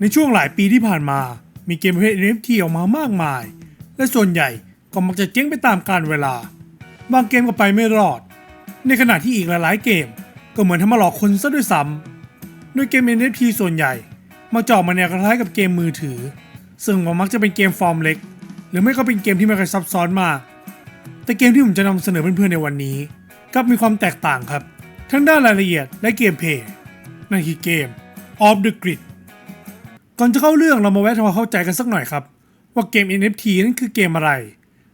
ในช่วงหลายปีที่ผ่านมา มีเกมประเภท NFT ออกมามากมาย และส่วนใหญ่ก็มักจะเจ๊งไปตามกาลเวลา บางเกมก็ไปไม่รอด ในขณะที่อีกหลายๆเกม ก็เหมือนทำมาหลอกคนซะด้วยซ้ำโดยเกม NFT ส่วนใหญ่มาจาะมาแนวคล้ายกับเกมมือถือ ซึ่งมักจะเป็นเกมฟอร์มเล็ก หรือไม่ก็เป็นเกมที่ไม่ค่อยซับซ้อนมาก แต่เกมที่ผมจะนำเสนอเพื่อนๆในวันนี้กลับมีความแตกต่างครับ ทั้งด้านรายละเอียดและเกมเพลย์นั่นคือเกม Off the Grid ก่อนจะเข้าเรื่องเรามาแวะทำความเข้าใจกันสักหน่อยครับ ว่าเกม NFT นั้นคือเกมอะไร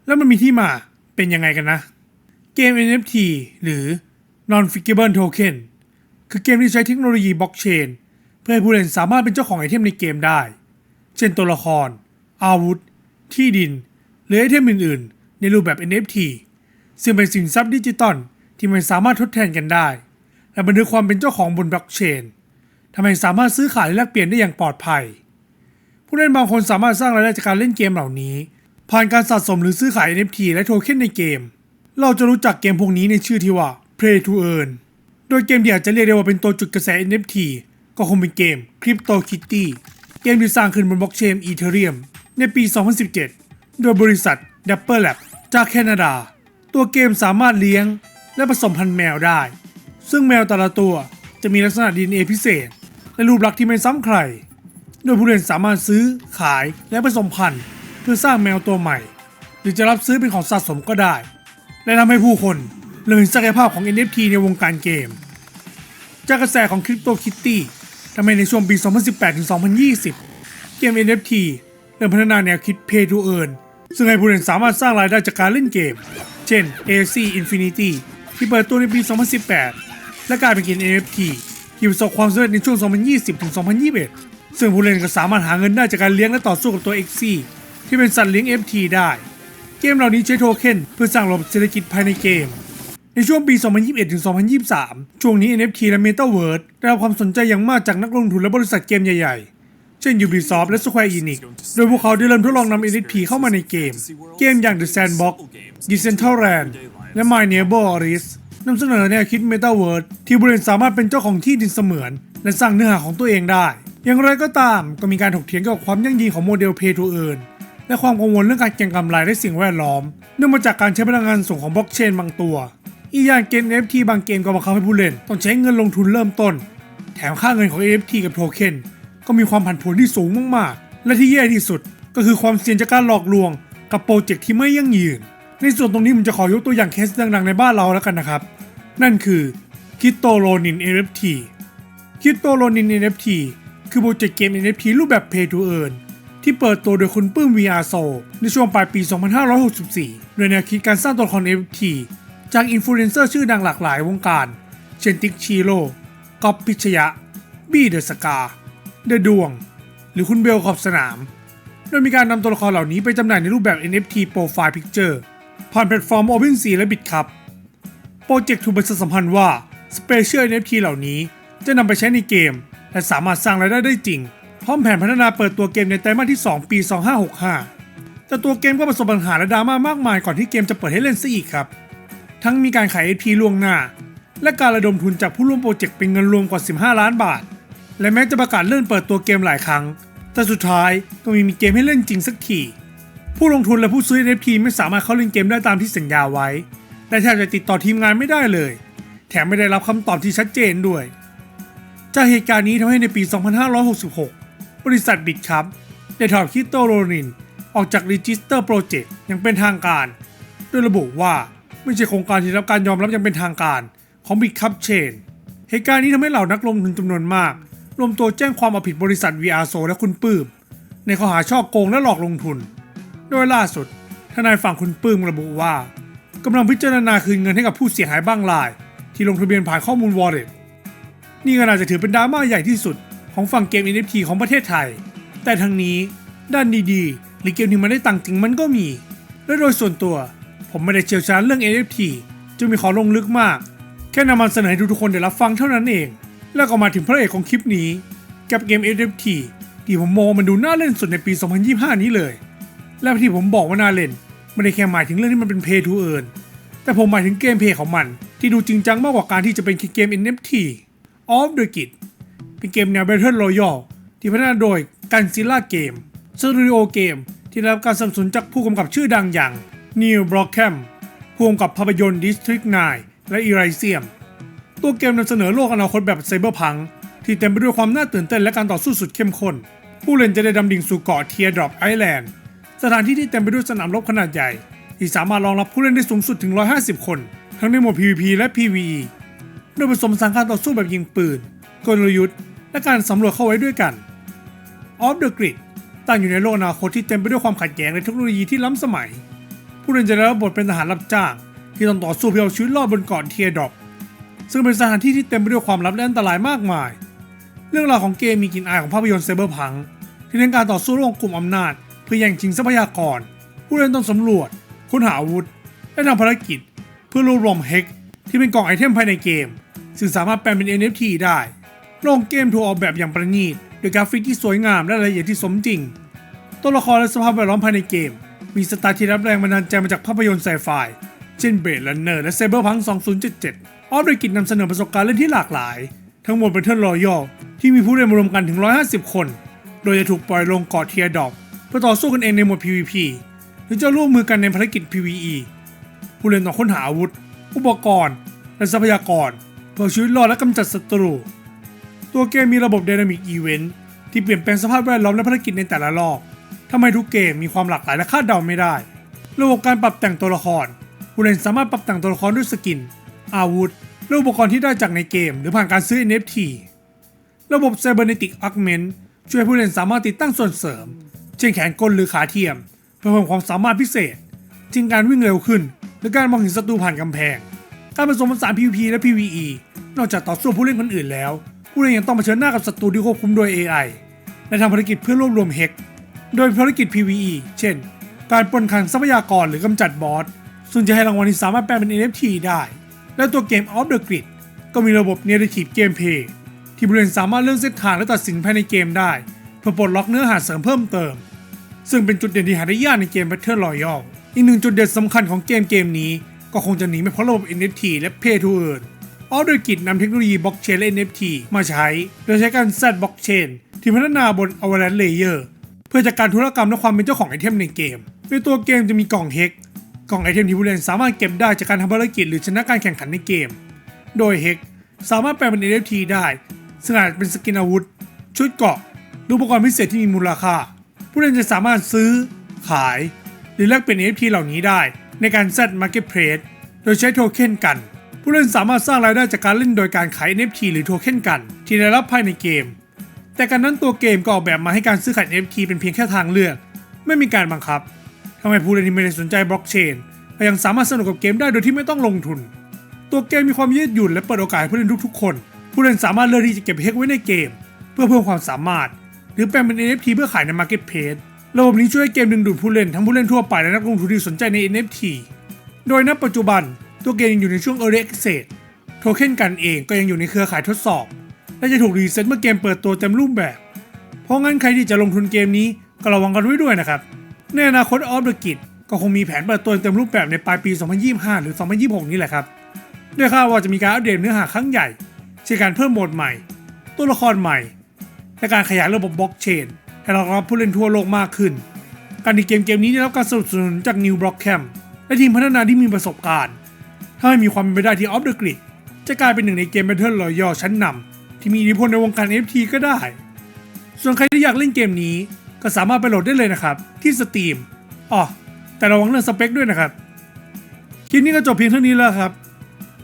แล้วมันมีที่มาเป็นยังไงกันนะ เกม NFT หรือ Non Fungible Token คือเกมที่ใช้เทคโนโลยีบล็อกเชนเพื่อให้ผู้เล่นสามารถเป็นเจ้าของไอเทมในเกมได้ เช่นตัวละคร อาวุธ ที่ดิน หรือไอเทมอื่น ๆ ในรูปแบบ NFT ซึ่งเป็นสินทรัพย์ดิจิตอลที่มันสามารถทดแทนกันได้ และบันทึกความเป็นเจ้าของบนบล็อกเชนทำให้สามารถซื้อขายและแลกเปลี่ยนได้อย่างปลอดภัย ผู้เล่นบางคนสามารถสร้างรายได้จากการเล่นเกมเหล่านี้ ผ่านการสะสมหรือซื้อขาย NFT และโทเค็นในเกม เราจะรู้จักเกมพวกนี้ในชื่อที่ว่า Play to Earn โดยเกมที่อาจจะเรียกได้ว่าเป็นตัวจุดกระแส NFT ก็คงเป็นเกม Crypto Kitty เกมที่สร้างขึ้นบนบล็อกเชน Ethereum ในปี 2017 โดยบริษัท Dapper Lab จากแคนาดา ตัวเกมสามารถเลี้ยงและผสมพันธุ์แมวได้ ซึ่งแมวแต่ละตัวจะมีลักษณะ DNA พิเศษ และรูปลักษณ์ที่ไม่ซ้ำใคร โดยผู้เล่นสามารถซื้อขายและผสมพันธุ์เพื่อสร้างแมวตัวใหม่ หรือจะรับซื้อเป็นของสะสมก็ได้ และทำให้ผู้คนเริ่มเห็นศักยภาพของ NFT ในวงการเกม จากกระแสของ Crypto Kitty ทำให้ในช่วงปี 2018-2020 เกม NFT เริ่มพัฒนาแนวคิด Pay to Earn ซึ่งให้ผู้เล่นสามารถสร้างรายได้จากการเล่นเกม เช่น AC Infinity ที่เปิดตัวในปี 2018 และกลายเป็นเกม NFT ที่ประสบความสำเร็จในช่วง 2020-2021 ซึ่งผู้เล่นก็สามารถหาเงินได้จากการเลี้ยงและต่อสู้กับตัว XC ที่เป็นสัตว์เลี้ยง FT ได้ เกมเหล่านี้ใช้โทเค็นเพื่อสร้างระบบเศรษฐกิจภายในเกม ในช่วงปี 2021-2023 ช่วงนี้ NFT และ Metaverse ได้รับความสนใจอย่างมากจากนักลงทุนและบริษัทเกมใหญ่ๆ เช่น Ubisoft และ Square Enix โดยพวกเขาได้เริ่มทดลองนำ NFT เข้ามาในเกม เกมอย่าง The Sandbox Decentraland และ My Neighbors นำเสนอแนวคิด Metaverse ที่ผู้เล่นสามารถเป็นเจ้าของที่ดินเสมือน และสร้างเนื้อหาของตัวเองได้ อย่างไรก็ตามก็มีการถกเถียงเกี่ยวกับความยั่งยืนของโมเดล Pay to Earn และความกังวลเรื่องการเก็งกำไรและสิ่งแวดล้อม เนื่องมาจากการใช้พลังงานสูงของบล็อกเชนบางตัว อีกอย่างเกม NFT บางเกมก็บังคับให้ผู้เล่น ต้องใช้เงินลงทุนเริ่มต้น แถมค่าเงินของ NFT กับโทเค็นก็มีความผันผวนที่สูงมากๆ และที่แย่ที่สุด ก็คือความเสี่ยงจากการหลอกลวง กับโปรเจกต์ที่ไม่ยั่งยืน ในส่วนตรงนี้ผมจะขอยกตัวอย่างเคสดังๆในบ้านเราแล้วกันนะครับ นั่นคือคิโตโ o นิน NFT คิโตโ o นิน NFT คือโปรเจกต์เกม NFT รูปแบบ Pay to Earn ที่เปิดตัวโดยคุณปื้ม VR s o ในช่วงปลายปี 2564 โดยแนวคิดการสร้างตัวละคร NFT จากอินฟลูเอนเซอร์ชื่อดังหลากหลายวงการ เช่นติ๊กชิโร่ก๊อปพิชยะ บี้เดอะสกา เดอะดวง หรือคุณเบลขอบสนาม โดยมีการนำตัวละครเหล่านี้ไปจำหน่ายในรูปแบบ NFT Profile Picture ผ่านแพลตฟอร์ม OpenSea และ BitCup โปรเจกต์ถูกประชาสัมพันธ์ว่า Special NFT เหล่านี้จะนำไปใช้ในเกม และสามารถสร้างรายได้ได้จริง พร้อมแผนพัฒนาเปิดตัวเกมในไตรมาสที่ 2 ปี 2565 แต่ตัวเกมก็ประสบปัญหาและดราม่ามากมายก่อนที่เกมจะเปิดให้เล่นซะอีกครับ ทั้งมีการขาย NFT ล่วงหน้า และการระดมทุนจากผู้ร่วมโปรเจกต์เป็นเงินรวมกว่า 15 ล้านบาท และแม้จะประกาศเลื่อนเปิดตัวเกมหลายครั้ง แต่สุดท้ายก็ไมีมีเกมให้เล่นจริงสักทีผู้ลงทุนและผู้ซื้อ NFT ไม่สามารถเข้าเล่นเกมได้ตามที่สัญญาไว้และแทบจะติดต่อทีมงานไม่ได้เลย แถมไม่ได้รับคำตอบที่ชัดเจนด้วย จากเหตุการณ์นี้ทำให้ในปี 2566 บริษัทบิตครับได้ถอดคิโตโรนิน ออกจาก Register Project อย่างเป็นทางการ โดยระบุว่าไม่ใช่โครงการที่รับการยอมรับอย่างเป็นทางการของ b i t c u p Chain เหตุการณ์นี้ทำให้เหล่านักลงทุนจำนวนมาก รวมตัวแจ้งความเอาผิดบริษัท VR s o และคุณปื้ม ในข้อหาช่อโกงและหลอกลงทุน โดยล่าสุดทนายฝั่งคุณปื้มระบุว่ากำลังพิจารณาคืนเงินให้กับผู้เสียหายบ้างราย ที่ลงทะเบียนผ่านข้อมูล Wallet นี่ก็น่าจะถือเป็นดราม่าใหญ่ที่สุดของฝั่งเกม NFT ของประเทศไทย แต่ทั้งนี้ด้านดีๆ หรือเกมที่มันได้ตังค์จริงมันก็มี และโดยส่วนตัว ผมไม่ได้เชี่ยวชาญเรื่อง NFT จึงมีขอลงลึกมาก แค่นำมาเสนอให้ทุกๆคนได้รับฟังเท่านั้นเอง แล้วก็มาถึงพระเอกของคลิปนี้ กับเกม NFT ที่ผมมองมันดูน่าเล่นสุดในปี 2025 นี้เลย และที่ผมบอกว่าน่าเล่นไม่ได้แค่หมายถึงเรื่องที่มันเป็น Pay to Earn แต่ผมหมายถึงเกมเพย์ของมัน ที่ดูจริงจังมากกว่าการที่จะเป็นเกม NFT of the Grid เป็นเกมแนว Battle Royale ที่พัฒนาโดยกันซิล่าเกมสตูดิโอเกมที่ได้รับการสนับสนุนจากผู้กำกับชื่อดังอย่างนิวบล็อกแคมผู้กำกับภาพยนตร์ District 9 และ e r i s i u m ตัวเกมนำเสนอโลกอนาคตแบบไซเบอร์พังที่เต็มไปด้วยความน่าตื่นเต้นและการต่อสู้สุดเข้มข้น ผู้เล่นจะได้ดำดิ่งสู่เกาะเทียดรอปไอแลนด์สถานที่ที่เต็มไปด้วยสนามรบขนาดใหญ่ ที่สามารถรองรับผู้เล่นได้สูงสุดถึง 150 คน ทั้งในโหมด PVP และ PVE โดยผสมสานการต่อสู้แบบยิงปืน กลยุทธ์ และการสำรวจเข้าไว้ด้วยกัน Off the Grid ตั้งอยู่ในโลกอนาคตที่เต็มไปด้วยความขัดแย้งและเทคโนโลยีที่ล้ำสมัย ผู้เล่นจะได้รับบทเป็นทหารรับจ้าง ที่ต้องต่อสู้เพื่อเอาชีวิตรอดบนเกาะเทียดอปซึ่งเป็นสถานที่ที่เต็มไปด้วยความลับและอันตรายมากมาย เรื่องราวของเกมมีกลิ่นอายของภาพยนตร์ไซเบอร์พังที่เน้นการต่อสู้ระหว่างกลุ่มอำนาจ เพื่อแย่งชิงทรัพยากร ผู้เล่นต้องสำรวจ ค้นหาอาวุธ และทำภารกิจ เพื่อรวบรวมเฮกที่เป็นกล่องไอเทมภายในเกม ซึ่งสามารถแปลงเป็น NFT ได้โรงเกมถูกออกแบบอย่างประณีตโดยกราฟิกที่สวยงามและรายละเอียดที่สมจริง ตัวละครและสภาพแวดล้อมภายในเกม มีสไตล์ที่รับแรงบันดาลใจมาจากภาพยนตร์ไซไฟเช่นเบ d แ r นเนอร์และ Cyberpunk 2077 ออฟเดกิจนำเสนอประสบการณ์เล่นที่หลากหลาย ทั้งหมดเป็นเทิร์นรอยัลที่มีผู้เล่นรวมกันถึง 150 คน โดยจะถูกปล่อยลงเกาะเทียดอปเพื่อต่อสู้กันเองในโหมด PVP หรือจะร่วมมือกันในภารกิจ PVE ผู้เล่นต้องค้นหาอาวุธ อุปกรณ์ และทรัพยากร เพื่อาชีวิตรอดและกำจัดศัตรู ตัวเกมมีระบบ Dynamic Event ที่เปลี่ยนแปลงสภาพแวดล้อมและภารกิจในแต่ละรอบทำให้ทุกเกมมีความหลากหลายและคาดเดาไม่ได้ ระบบการปรับแต่งตัวละคร ผู้เล่นสามารถปรับแต่งตัวละครด้วยสกิน อาวุธ และอุปกรณ์ที่ได้จากในเกม หรือผ่านการซื้อ NFT ระบบ Cybernetic Augment ช่วยให้ผู้เล่นสามารถติดตั้งส่วนเสริม เช่นแขนกลหรือขาเทียม เพื่อเพิ่มความสามารถพิเศษเช่นการวิ่งเร็วขึ้น หรือการมองเห็นศัตรูผ่านกำแพง การผสมผสาน PVP และ PVE นอกจากต่อสู้ผู้เล่นคนอื่นแล้ว ผู้เล่นยังต้องเผชิญหน้ากับศัตรูที่ควบคุมโดย AI และทำภารกิจเพื่อรวบรวมเฮกโดยภารกิจ PVE เช่น การปนคลังทรัพยากรหรือกำจัดบอส ซึ่งจะให้รางวัลที่สามารถแปลงเป็น NFT ได้ และตัวเกม Off the Grid ก็มีระบบ Narrative Gameplay ที่ผู้เล่นสามารถเลือกเส้นทางและตัดสินภายในเกมได้ เพื่อปลดล็อกเนื้อหาเสริมเพิ่มเติม ซึ่งเป็นจุดเด่นที่หาได้ยากในเกม Battle Royale อีกหนึ่งจุดเด่นสำคัญของเกมเกมนี้ ก็คงจะหนีไม่พ้นระบบ NFT และ Pay to Earn ออฟเดอร์กิจนำเทคโนโลยีบล็อกเชนและ NFT มาใช้ โดยใช้การ Z บล็อกเชนที่พัฒนาบน Avalanche Layer เพื่อจัดการธุรกรรมและความเป็นเจ้าของไอเทมในเกม ในตัวเกมจะมีกล่องเฮกกล่องไอเทมที่ผู้เล่นสามารถเก็บได้จากการทำภารกิจหรือชนะการแข่งขันในเกม โดยเฮกสามารถแปลงเป็น NFT ได้ซึ่งอาจเป็นสกินอาวุธ ชุดเกราะหรืออุปกรณ์พิเศษที่มีมูลค่า ผู้เล่นจะสามารถซื้อ ขาย หรือแลกเปลี่ยน NFT เหล่านี้ได้ ในการ Z Marketplace โดยใช้โทเค็นกัน ผู้เล่นสามารถสร้างรายได้จากการเล่นโดยการขาย NFT หรือโทเค็นกัน ที่ได้รับภายในเกม แต่การนั้นตัวเกมก็ออกแบบมาให้การซื้อขาย NFT เป็นเพียงแค่ทางเลือก ไม่มีการบังคับทำให้ผู้เล่นที่ไม่ได้สนใจบล็อกเชนก็ยังสามารถสนุกกับเกมได้โดยที่ไม่ต้องลงทุน ตัวเกมมีความยืดหยุ่นและเปิดโอกาสให้ผู้เล่นทุกๆคน ผู้เล่นสามารถเลือกที่จะเก็บเฮกไว้ในเกม เพื่อเพิ่มความสามารถ หรือแปลงเป็น NFT เพื่อขายใน Marketplace ระบบนี้ช่วยให้เกมดึงดูดผู้เล่นทั้งผู้เล่นทั่วไปและนักลงทุนที่สนใจใน NFT โดยณปัจจุบันตัวเกมยังอยู่ในช่วง Early Access โทเค็นกันเองก็ยังอยู่ในเครือข่ายทดสอบ และจะถูกรีเซ็ตเมื่อเกมเปิดตัวเต็มรูปแบบ เพราะงั้นใครที่จะลงทุนเกมนี้ก็ระวังกันไว้ด้วยนะครับ ในอนาคตออฟเดอะกิจก็คงมีแผนเปิดตัวเต็มรูปแบบในปลายปี 2025 หรือ 2026 นี้แหละครับด้วยคาดว่าจะมีการอัปเดตเนื้อหาครั้งใหญ่เช่นการเพิ่มโหมดใหม่ ตัวละครใหม่ และการขยายระบบบล็อกเชน ให้รองรับผู้เล่นทั่วโลกมากขึ้น การที่เกมเกมนี้ได้รับการสนับสนุนจาก New Block Camp และทีมพัฒนาที่มีประสบการณ์ถ้าให้มีความเป็นไปได้ที่ Off the Grid จะกลายเป็นหนึ่งในเกม Battle Royale ชั้นนำที่มีอิทธิพลในวงการ FT ก็ได้ ส่วนใครที่อยากเล่นเกมนี้ก็สามารถไปโหลดได้เลยนะครับ ที่สตรีมอ๋อแต่ระวังเรื่องสเปคด้วยนะครับ คลิปนี้ก็จบเพียงเท่านี้แล้วครับ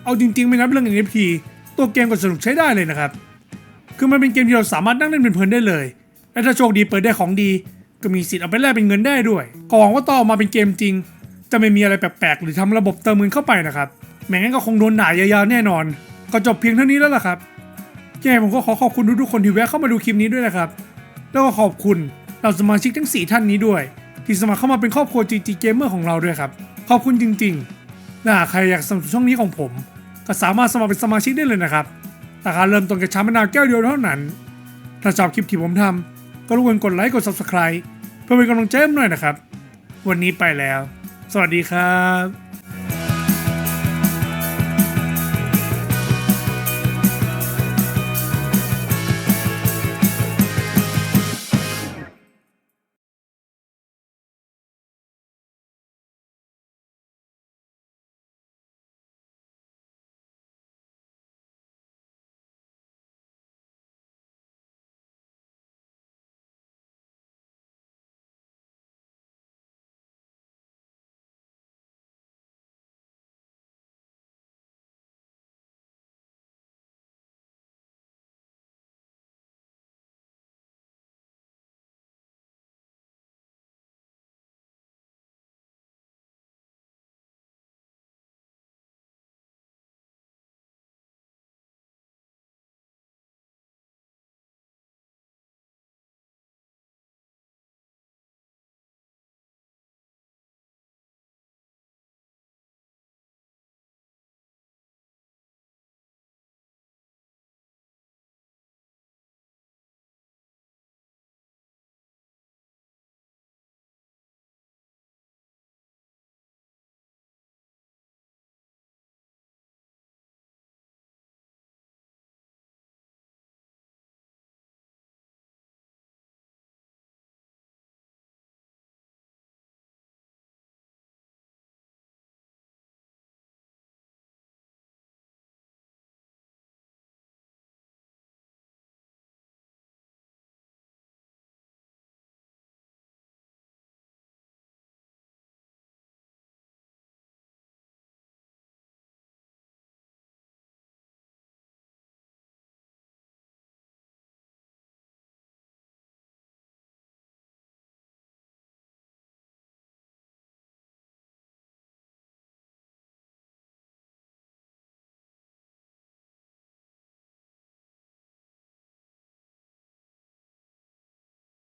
เอาจริงๆ ไม่นับเรื่อง NFT ตัวเกมก็สนุกใช้ได้เลยนะครับ คือมันเป็นเกมที่เราสามารถนั่งเล่นเพลินได้เลย และถ้าโชคดีเปิดได้ของดี ก็มีสิทธิ์เอาไปแลกเป็นเงินได้ด้วยก็หวังว่าต่อออกมาเป็นเกมจริง จะไม่มีอะไรแปลกๆหรือทำระบบเติมเงินเข้าไปนะครับแม้งั้นก็คงโดนด่ายาวๆแน่นอน ก็จบเพียงเท่านี้แล้วล่ะครับยังไงผมก็ขอขอบคุณทุกๆคนที่แวะเข้ามาดูคลิปนี้ด้วยนะครับ แล้วก็ขอบคุณเราสมาชิกทั้ง 4 ท่านนี้ด้วย ที่สมัครเข้ามาเป็นครอบครัว GG Gamer ของเราด้วยครับ ขอบคุณจริงๆและหาใครอยากสนับสนุนช่องนี้ของผม ก็สามารถสมัครเป็นสมาชิกได้เลยนะครับราคาเริ่มต้นกับชามะนาวแก้วเดียวเท่านั้น ถ้าชอบคลิปที่ผมทำ ก็รบกวนกดไลค์กด Subscribe เพื่อเป็นกำลังใจให้ผมหน่อยนะครับ วันนี้ไปแล้ว สวัสดีครับ